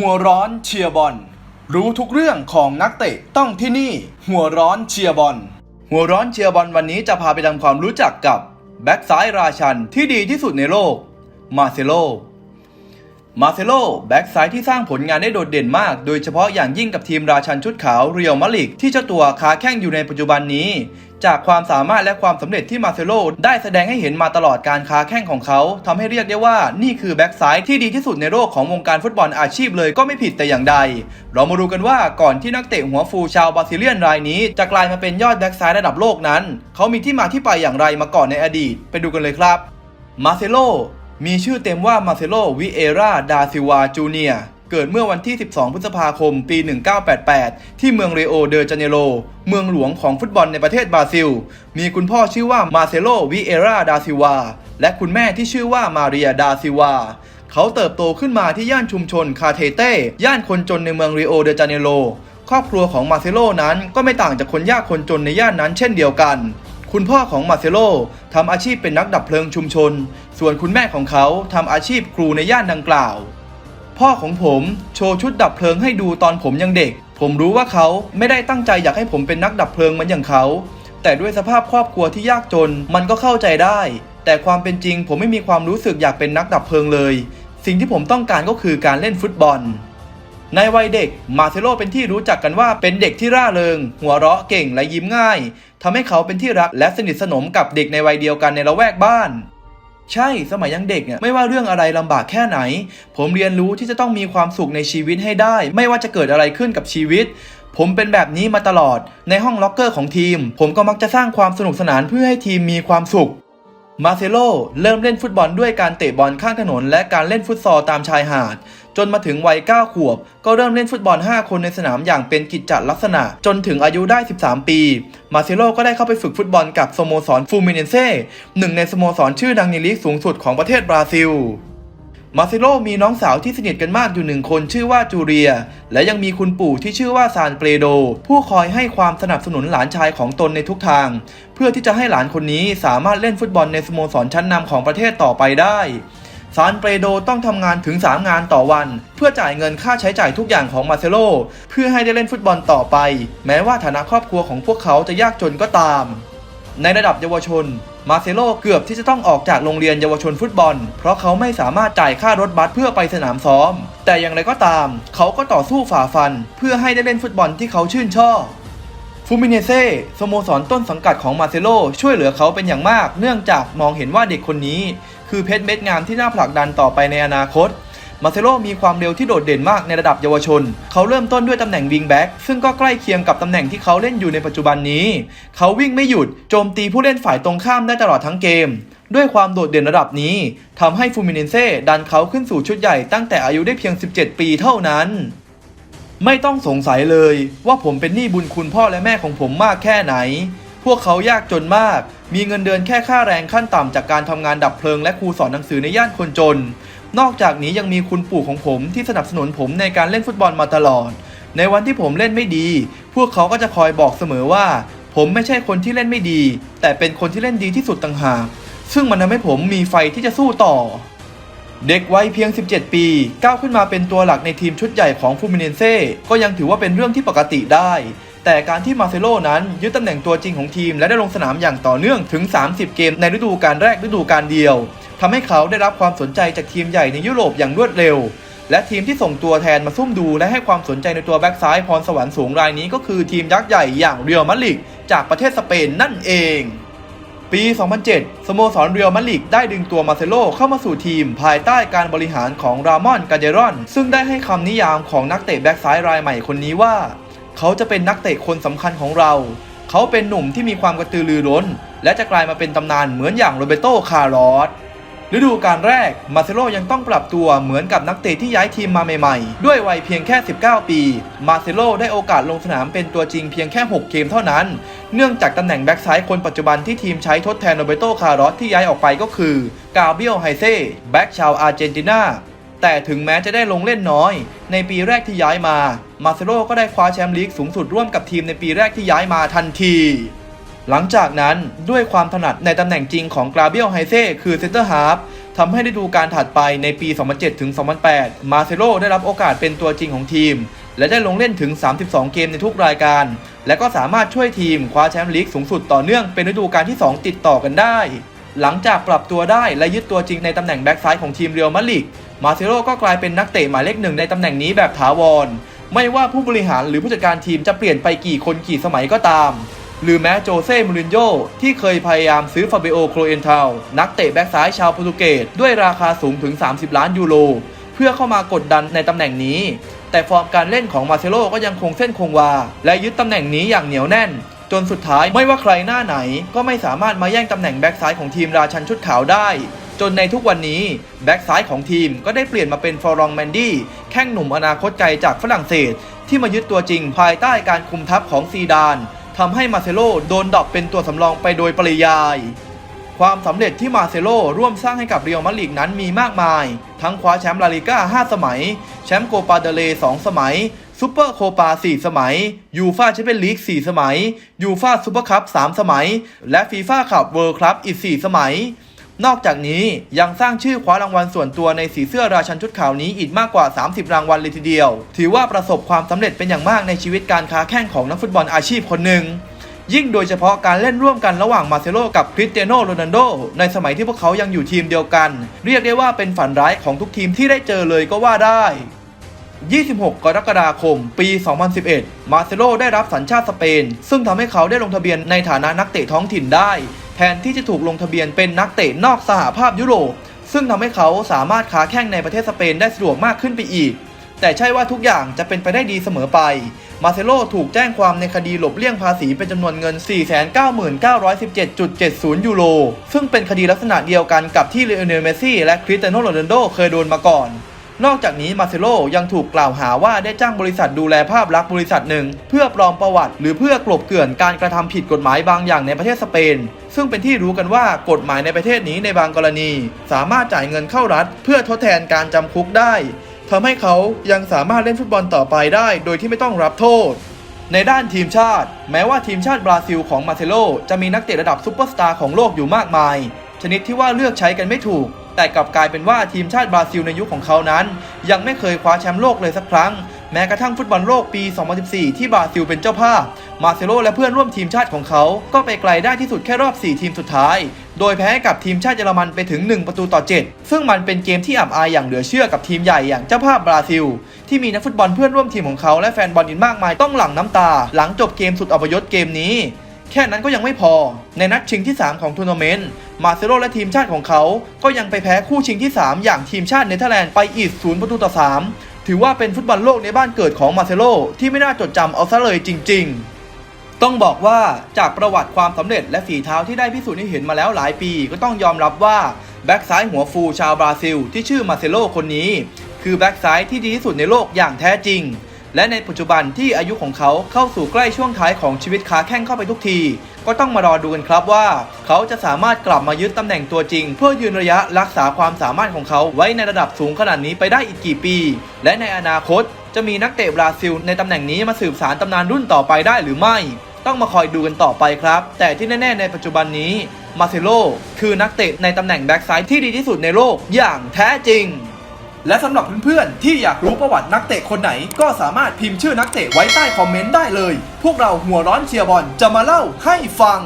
หัวร้อนเชียร์บอล รู้ทุกเรื่องของนักเตะต้องที่นี่ หัวร้อนเชียร์บอล หัวร้อนเชียร์บอลวันนี้จะพาไปทำความรู้จักกับ แบ็กซ้ายราชันที่ดีที่สุดในโลก มาเซโล มาเซโลแบ็กซ้ายที่สร้างผลงานได้โดดเด่นมาก โดยเฉพาะอย่างยิ่งกับทีมราชันชุดขาวเรียลมาดริดที่เจ้าตัวค้าแข่งอยู่ในปัจจุบันนี้ จากความสามารถและความสำเร็จที่มาเซโลได้แสดงให้เห็นมาตลอดการค้าแข่งของเขาทำให้เรียกได้ว่านี่คือแบ็กซ้ายที่ดีที่สุดในโลกของวงการฟุตบอลอาชีพเลยก็ไม่ผิดแต่อย่างใด เรามาดูกันว่าก่อนที่นักเตะหัวฟูชาวบราซิเลียนรายนี้ จะกลายมาเป็นยอดแบ็กซ้ายระดับโลกนั้น เขามีที่มาที่ไปอย่างไรมาก่อนในอดีต ไปดูกันเลยครับมาเซโลมีชื่อเต็มว่ามาเซโลวิเอราดาซิวาจูเนีย เกิดเมื่อวันที่ 12 พฤษภาคม ปี 1988 ที่เมืองเรโอเดจาเนโร เมืองหลวงของฟุตบอลในประเทศบราซิล มีคุณพ่อชื่อว่ามาเซโล วิเอรา ดาซิวา และคุณแม่ที่ชื่อว่ามาเรีย ดาซิวา เขาเติบโตขึ้นมาที่ย่านชุมชนคาเทเต้ ย่านคนจนในเมืองเรโอเดจาเนโร ครอบครัวของมาเซโลนั้นก็ไม่ต่างจากคนยากคนจนในย่านนั้นเช่นเดียวกันคุณพ่อของมาเซโลทำอาชีพเป็นนักดับเพลิงชุมชน ส่วนคุณแม่ของเขาทำอาชีพครูในย่านดังกล่าว พ่อของผมโชว์ชุดดับเพลิงให้ดูตอนผมยังเด็ก ผมรู้ว่าเขาไม่ได้ตั้งใจอยากให้ผมเป็นนักดับเพลิงเหมือนอย่างเขา แต่ด้วยสภาพครอบครัวที่ยากจนมันก็เข้าใจได้ แต่ความเป็นจริงผมไม่มีความรู้สึกอยากเป็นนักดับเพลิงเลย สิ่งที่ผมต้องการก็คือการเล่นฟุตบอล ในวัยเด็กมาเซโลเป็นที่รู้จักกันว่าเป็นเด็กที่ร่าเริง หัวเราะเก่งและยิ้มง่ายทำให้เขาเป็นที่รักและสนิทสนมกับเด็กในวัยเดียวกันในละแวกบ้าน ใช่สมัยยังเด็กเนี่ยไม่ว่าเรื่องอะไรลำบากแค่ไหน ผมเรียนรู้ที่จะต้องมีความสุขในชีวิตให้ได้ ไม่ว่าจะเกิดอะไรขึ้นกับชีวิต ผมเป็นแบบนี้มาตลอดในห้องล็อกเกอร์ของทีม ผมก็มักจะสร้างความสนุกสนานเพื่อให้ทีมมีความสุข มาเซโลเริ่มเล่นฟุตบอลด้วยการเตะบอลข้างถนน และการเล่นฟุตซอลตามชายหาด จนมาถึงวัย 9 ขวบ ก็เริ่มเล่นฟุตบอล 5 คนในสนามอย่างเป็นกิจจลักษณะ จนถึงอายุได้ 13 ปี มาเซโลก็ได้เข้าไปฝึกฟุตบอลกับสโมสรฟูมิเนเซ่หนึ่งในสโมสรชื่อดังในลีกสูงสุดของประเทศบราซิล มาเซโลมีน้องสาวที่สนิทกันมากอยู่หนึ่งคนชื่อว่าจูเรีย และยังมีคุณปู่ที่ชื่อว่าซานเปโด ผู้คอยให้ความสนับสนุนหลานชายของตนในทุกทาง เพื่อที่จะให้หลานคนนี้สามารถเล่นฟุตบอลในสโมสรชั้นนำของประเทศต่อไปได้ซานเปโดต้องทำงานถึง 3 งานต่อวัน เพื่อจ่ายเงินค่าใช้จ่ายทุกอย่างของมาเซโล เพื่อให้ได้เล่นฟุตบอลต่อไป แม้ว่าฐานะครอบครัวของพวกเขาจะยากจนก็ตาม ในระดับเยาวชน มาเซโลเกือบที่จะต้องออกจากโรงเรียนเยาวชนฟุตบอล เพราะเขาไม่สามารถจ่ายค่ารถบัสเพื่อไปสนามซ้อม แต่อย่างไรก็ตาม เขาก็ต่อสู้ฝ่าฟัน เพื่อให้ได้เล่นฟุตบอลที่เขาชื่นชอบฟูมิเนเซ่สโมสรต้นสังกัดของมาเซโลช่วยเหลือเขาเป็นอย่างมาก เนื่องจากมองเห็นว่าเด็กคนนี้ คือเพชรเม็ดงามที่น่าผลักดันต่อไปในอนาคต มาเซโลมีความเร็วที่โดดเด่นมากในระดับเยาวชน เขาเริ่มต้นด้วยตำแหน่งวิงแบ็กซึ่งก็ใกล้เคียงกับตำแหน่งที่เขาเล่นอยู่ในปัจจุบันนี้ เขาวิ่งไม่หยุดโจมตีผู้เล่นฝ่ายตรงข้ามได้ตลอดทั้งเกม ด้วยความโดดเด่นระดับนี้ทำให้ฟูมิเนเซ่ดันเขาขึ้นสู่ชุดใหญ่ตั้งแต่อายุได้เพียง 17 ปีเท่านั้นไม่ต้องสงสัยเลยว่าผมเป็นหนี้บุญคุณพ่อและแม่ของผมมากแค่ไหน พวกเขายากจนมาก มีเงินเดือนแค่ค่าแรงขั้นต่ำจากการทำงานดับเพลิงและครูสอนหนังสือในย่านคนจน นอกจากนี้ยังมีคุณปู่ของผมที่สนับสนุนผมในการเล่นฟุตบอลมาตลอด ในวันที่ผมเล่นไม่ดี พวกเขาก็จะคอยบอกเสมอว่า ผมไม่ใช่คนที่เล่นไม่ดี แต่เป็นคนที่เล่นดีที่สุดต่างหาก ซึ่งมันทำให้ผมมีไฟที่จะสู้ต่อเด็กวัยเพียง 17 ปี ก้าวขึ้นมาเป็นตัวหลักในทีมชุดใหญ่ของฟูมิเนเซ่ก็ยังถือว่าเป็นเรื่องที่ปกติได้ แต่การที่มาเซโลนั้นยึดตำแหน่งตัวจริงของทีม และได้ลงสนามอย่างต่อเนื่องถึง 30 เกมในฤดูกาลแรกฤดูกาลเดียวทำให้เขาได้รับความสนใจจากทีมใหญ่ในยุโรปอย่างรวดเร็ว และทีมที่ส่งตัวแทนมาซุ่มดูและให้ความสนใจในตัวแบ็กซ้ายพรสวรรค์สูงรายนี้ก็คือทีมยักษ์ใหญ่อย่างเรียลมาดริดจากประเทศสเปนนั่นเองปี 2007 สโมสรเรียลมาดริดได้ดึงตัวมาเซโลเข้ามาสู่ทีม ภายใต้การบริหารของรามอนกาเดรอน ซึ่งได้ให้คำนิยามของนักเตะแบ็กซ้ายรายใหม่คนนี้ว่า เขาจะเป็นนักเตะคนสำคัญของเรา เขาเป็นหนุ่มที่มีความกระตือรือร้น และจะกลายมาเป็นตำนานเหมือนอย่างโรเบโตคาร์ลอสฤดูกาลแรก มาเซโลยังต้องปรับตัวเหมือนกับนักเตะที่ย้ายทีมมาใหม่ๆ ด้วยวัยเพียงแค่ 19 ปี มาเซโลได้โอกาสลงสนามเป็นตัวจริงเพียงแค่ 6 เกมเท่านั้น เนื่องจากตำแหน่งแบ็กซ้ายคนปัจจุบันที่ทีมใช้ทดแทนโรเบโตคาร์ลอสที่ย้ายออกไปก็คือกาเบียลไฮเซ่แบ็กชาวอาร์เจนตินา แต่ถึงแม้จะได้ลงเล่นน้อย ในปีแรกที่ย้ายมา มาเซโลก็ได้คว้าแชมป์ลีกสูงสุดร่วมกับทีมในปีแรกที่ย้ายมาทันที หลังจากนั้นด้วยความถนัดในตำแหน่งจริงของกราเบียลไฮเซ่คือเซนเตอร์ฮาร์ฟทำให้ฤดูกาลถัดไปในปี 2007 ถึง 2008 มาเซโลได้รับโอกาสเป็นตัวจริงของทีม และได้ลงเล่นถึง 32 เกมในทุกรายการ และก็สามารถช่วยทีมคว้าแชมป์ลีกสูงสุดต่อเนื่องเป็นฤดูกาลที่ 2 ติดต่อกันได้ หลังจากปรับตัวได้และยึดตัวจริงในตำแหน่งแบ็กซ้ายของทีมเรียวมาดริดมาเซโลก็กลายเป็นนักเตะหมายเลขหนึ่งในตำแหน่งนี้แบบถาวร ไม่ว่าผู้บริหารหรือผู้จัดการทีมจะเปลี่ยนไปกี่คนกี่สมัยก็ตาม หรือแม้โจเซ่มูรินโญ่ที่เคยพยายามซื้อฟาเบโอโครเอนเทลนักเตะแบ็กซ้ายชาวโปรตุเกสด้วยราคาสูงถึง 30 ล้านยูโรเพื่อเข้ามากดดันในตำแหน่งนี้ แต่ฟอร์มการเล่นของมาเซโลก็ยังคงเส้นคงวา และยึดตำแหน่งนี้อย่างเหนียวแน่น จนสุดท้ายไม่ว่าใครหน้าไหน ก็ไม่สามารถมาแย่งตำแหน่งแบ็กซ้ายของทีมราชันชุดขาวได้ จนในทุกวันนี้แบ็กซ้ายของทีมก็ได้เปลี่ยนมาเป็นฟอรองแมนดี้แข้งหนุ่มอนาคตไกลจากฝรั่งเศส ที่มายึดตัวจริงภายใต้การคุมทัพของซีดานทำให้มาเซโลโดนดรอปเป็นตัวสำรองไปโดยปริยาย ความสำเร็จที่มาเซโลร่วมสร้างให้กับเรียลมาดริดนั้นมีมากมาย ทั้งคว้าแชมป์ลาลิก้า 5 สมัย แชมป์โกปาเดเล 2 สมัย ซูเปอร์โคปา 4 สมัย ยูฟาแชมเปี้ยนลีก 4 สมัย ยูฟาซูเปอร์คัพ 3 สมัย และฟีฟ่าคัพเวิลด์คัพอีก 4 สมัย นอกจากนี้ยังสร้างชื่อคว้ารางวัลส่วนตัวในสีเสื้อราชันชุดขาวนี้อีกมากกว่า 30 รางวัลเลยทีเดียว ถือว่าประสบความสำเร็จเป็นอย่างมากในชีวิตการค้าแข่งของนักฟุตบอลอาชีพคนหนึ่งยิ่งโดยเฉพาะการเล่นร่วมกันระหว่างมาเซโลกับคริสเตียโนโรนัลโดในสมัยที่พวกเขายังอยู่ทีมเดียวกัน เรียกได้ว่าเป็นฝันร้ายของทุกทีมที่ได้เจอเลยก็ว่าได้ 26 กรกฎาคม ปี 2011 มาเซโลได้รับสัญชาติสเปน ซึ่งทำให้เขาได้ลงทะเบียนในฐานะนักเตะท้องถิ่นได้ แทนที่จะถูกลงทะเบียนเป็นนักเตะนอกสหภาพยุโรป ซึ่งทำให้เขาสามารถค้าแข่งในประเทศสเปนได้สะดวกมากขึ้นไปอีก แต่ใช่ว่าทุกอย่างจะเป็นไปได้ดีเสมอไป มาเซโลถูกแจ้งความในคดีหลบเลี่ยงภาษีเป็นจำนวนเงิน 499,917.70 ยูโร ซึ่งเป็นคดีลักษณะเดียวกันกับที่เลโอเนล เมสซี่ และคริสเตียโน โรนัลโด เคยโดนมาก่อน นอกจากนี้มาเซโลยังถูกกล่าวหาว่าได้จ้างบริษัทดูแลภาพลักษณ์บริษัทหนึ่ง เพื่อปลอมประวัติ หรือเพื่อกลบเกลื่อนการกระทำผิดกฎหมายบางอย่างในประเทศสเปน ซึ่งเป็นที่รู้กันว่ากฎหมายในประเทศนี้ในบางกรณี สามารถจ่ายเงินเข้ารัฐ เพื่อทดแทนการจำคุกได้ทำให้เขายังสามารถเล่นฟุตบอลต่อไปได้ โดยที่ไม่ต้องรับโทษในด้านทีมชาติ แม้ว่าทีมชาติบราซิลของมาเซโลจะมีนักเตะระดับซูเปอร์สตาร์ของโลกอยู่มากมาย ชนิดที่ว่าเลือกใช้กันไม่ถูก แต่กลับกลายเป็นว่าทีมชาติบราซิลในยุคของเขานั้น ยังไม่เคยคว้าแชมป์โลกเลยสักครั้ง แม้กระทั่งฟุตบอลโลกปี 2014 ที่บราซิลเป็นเจ้าภาพ มาเซโลและเพื่อนร่วมทีมชาติของเขา ก็ไปไกลได้ที่สุดแค่รอบ 4 ทีมสุดท้าย โดยแพ้กับทีมชาติเยอรมันไปถึง 1 ประตูต่อ 7 ซึ่งมันเป็นเกมที่อับอายอย่างเหลือเชื่อกับทีมใหญ่อย่างเจ้าภาพบราซิล ที่มีนักฟุตบอลเพื่อนร่วมทีมของเขาและแฟนบอลอีกมากมายต้องหลั่งน้ำตา หลังจบเกมสุดอัปยศเกมนี้ แค่นั้นก็ยังไม่พอ ในนัดชิงที่ 3 ของทัวร์นาเมนต์ มาเซโลและทีมชาติของเขา ก็ยังไปแพ้คู่ชิงที่ 3 อย่างทีมชาติเนเธอร์แลนด์ไปอีก0ประตูต่อ 3 ถือว่าเป็นฟุตบอลโลกในบ้านเกิดของมาเซโลที่ไม่น่าจดจำเอาซะเลยจริง ๆต้องบอกว่าจากประวัติความสำเร็จและฝีเท้าที่ได้พิสูจน์ให้เห็นมาแล้วหลายปี ก็ต้องยอมรับว่าแบ็กซ้ายหัวฟูชาวบราซิล ที่ชื่อมาเซโลคนนี้ คือแบ็กซ้ายที่ดีที่สุดในโลกอย่างแท้จริง และในปัจจุบันที่อายุของเขาเข้าสู่ใกล้ช่วงท้ายของชีวิตขาแข้งเข้าไปทุกที ก็ต้องมารอดูกันครับว่า เขาจะสามารถกลับมายึดตำแหน่งตัวจริง เพื่อยืนระยะรักษาความสามารถของเขาไว้ในระดับสูงขนาดนี้ไปได้อีกกี่ปี และในอนาคต จะมีนักเตะบราซิล ในตำแหน่งนี้มาสืบสารตำนานรุ่นต่อไปได้หรือไม่ ต้องมาคอยดูกันต่อไปครับ แต่ที่แน่ๆในปัจจุบันนี้มาเซโลคือนักเตะในตำแหน่งแบ็กซ้ายที่ดีที่สุดในโลกอย่างแท้จริง และสำหรับเพื่อนๆ ที่อยากรู้ประวัตินักเตะคนไหน ก็สามารถพิมพ์ชื่อนักเตะไว้ใต้คอมเมนต์ได้เลย พวกเราหัวร้อนเชียร์บอลจะมาเล่าให้ฟัง